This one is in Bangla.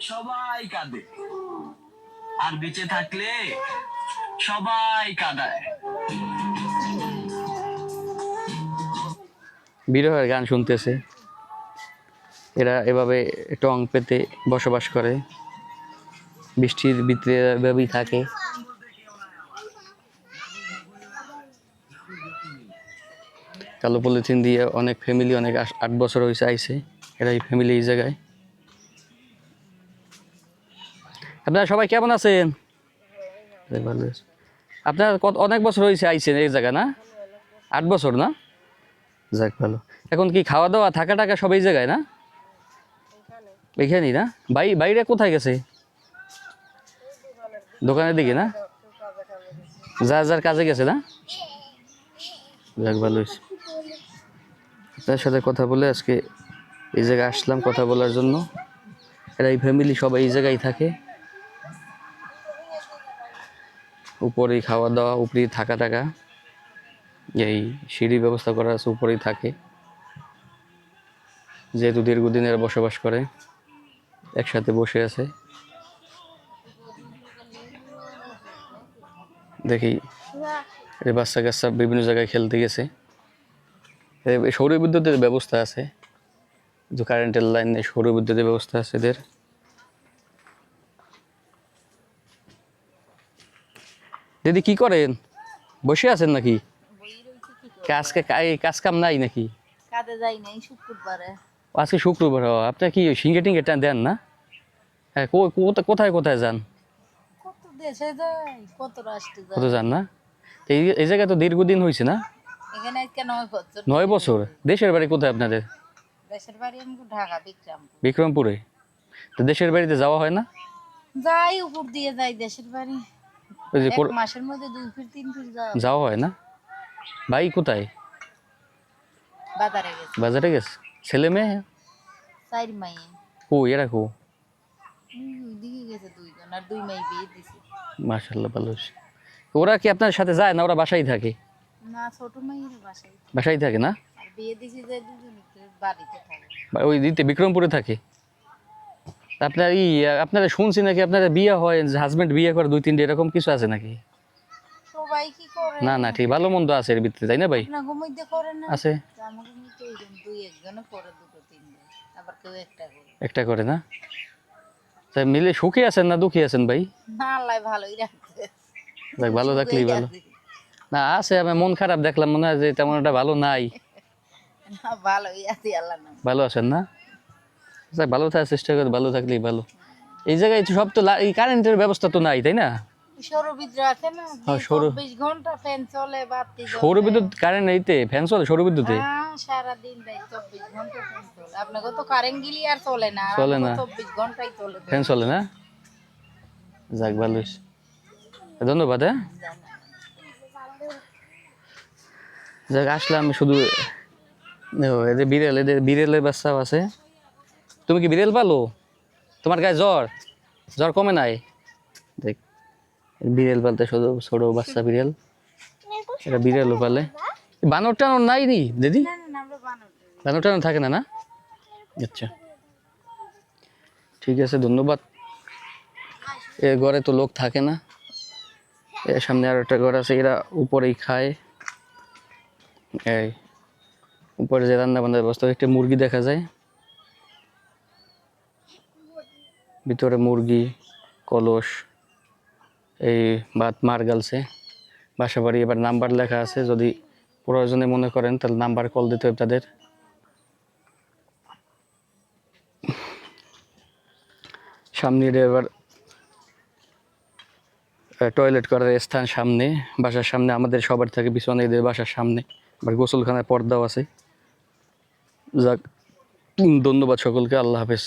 সবাই কাঁদে। আর বেঁচে থাকলে সবাই কাঁদায়। বিরহের গান শুনতেছে। এরা এভাবে টং পেতে বসবাস করে। বৃষ্টির ভিতরে এভাবেই থাকে। কালো পলিথিন দিয়ে অনেক ফ্যামিলি অনেক আট বছর হয়েছে আইছে। এরা এই ফ্যামিলি এই জায়গায়। আপনারা সবাই কেমন আছেন? আপনার কত অনেক বছর হয়েছে আইছেন এই জায়গা না? আট বছর না? যাক ভালো। এখন কি খাওয়া দাওয়া থাকা টাকা সব এই জায়গায় না? এখানেই। না? বাই বাইরে কোথায় গেছে? দোকানের দিকে না? যার যার কাজে গেছে না? যাক ভালো হয়েছে আপনার সাথে কথা বলে আজকে এই জায়গায় আসলাম কথা বলার জন্য। এরা এই ফ্যামিলি সবাই এই জায়গায় থাকে। উপরেই খাওয়া দাওয়া, উপরেই থাকা টাকা। এই সিঁড়ির ব্যবস্থা করা আছে, উপরেই থাকে। যেহেতু দীর্ঘদিনের বসবাস করে, একসাথে বসে আছে। দেখি, এই বাচ্চা কাচ্চা বিভিন্ন জায়গায় খেলতে গেছে। সৌর বিদ্যুতের ব্যবস্থা আছে। কারেন্টের লাইন নেই সৌর বিদ্যুতের ব্যবস্থা আছে এদের। দিদি কি করেন? বসে আছেন নাকি? কাজ কাজ কাম নাই নাকি? কাজে যাই নাই শুক্রবারে। আজকে শুক্রবার ও, আপনার কি সিঙ্গে টিঙ্গে দেন না? হ্যাঁ কোথায় কোথায় যান? কত দেশে যাই কত রাষ্ট্রে যাই। কত যান না? এই এই জায়গায় তো দীর্ঘদিন হয়েছে না? এখানে আজকে নয় বছর। নয় বছর? দেশের বাড়ি কোথায় আপনাদের? দেশের বাড়ি ঢাকা বিক্রাম বিক্রমপুরে? তো দেশের বাড়িতে যাওয়া হয় না? যাই উপর দিয়ে যাই দেশের বাড়ি। ওই যে মাসের মধ্যে দুই ফির তিন যাওয়া হয় না? ভাই কোথায়? বাজারে গেছে। বাজারে গেছে? ছেলে মেয়ে? চার কো এরা কো? দিকে গেছে দুইজন আর দুই মাই বিয়ে দিছে। মার্শাল্লাহ ভালো। ওরা কি আপনার সাথে যায় না ওরা বাসায় থাকে? না ছোট বাসায় বাসায় থাকে না? বিয়ে দিছি যে দুজন বাড়িতে থাকে ওই দিতে বিক্রমপুরে থাকে? আপনার ই আপনারা শুনছি নাকি আপনারা বিয়ে হয় হাজবেন্ড বিয়ে করে দুই তিনটে এরকম কিছু আছে নাকি? সবাই কি করে? না না ঠিক ভালো মন্দ আছে এর ভিতরে তাই না ভাই? না ঘুমাইতে করে না? আছে। একটা করে। না? তাই মিলে সুখী আছেন না দুঃখী আছেন ভাই? দেখ ভালো থাকলেই ভালো। না আছে আমি মন খারাপ দেখলাম মনে হয় যে তেমন একটা ভালো নাই। ভালো আছেন না? যাক, ভালো থাকার চেষ্টা করে ভালো থাকলেই ভালো। এই জায়গায় সব তো এই কারেন্টের ব্যবস্থা তো নাই তাই না? সৌরবিদ্যুৎ কারেন্ট এইতে ফ্যান চলে চলে ফ্যান চলে। যাক ভালো ধন্যবাদ হ্যাঁ? যাক আসলে আমি শুধু এদের বিড়াল এদের বিড়ালের বাচ্চাও আছে। তুমি কি বিড়াল পালো? তোমার গায়ে জ্বর? জ্বর কমে নাই? দেখ বিড়াল পালতে শুধু ছোট বাচ্চা বিড়াল। এটা বিড়ালও পালে। বানর টানর নাই নি দিদি। বানর টানর থাকে না না? আচ্ছা। ঠিক আছে ধন্যবাদ। এ ঘরে তো লোক থাকে না। এর সামনে আর একটা ঘর আছে এরা উপরেই খায়। এই উপরে যে রান্না বান্নার ব্যবস্থা একটা মুরগি দেখা যায়। ভিতরে মুরগি, কলস, এই ভাত মার গালছে। বাসা বাড়ি এবার নাম্বার লেখা আছে, যদি প্রয়োজনে মনে করেন তাহলে নাম্বার কল দিতে হবে তাদের। সামনে এবার টয়লেট করার স্থান সামনে, বাসার সামনে, আমাদের সবার থাকে পিছনে এদের বাসার সামনে। আবার গোসলখানায় পর্দাও আছে। যাক, ধন্যবাদ সকলকে, আল্লাহ হাফেজ।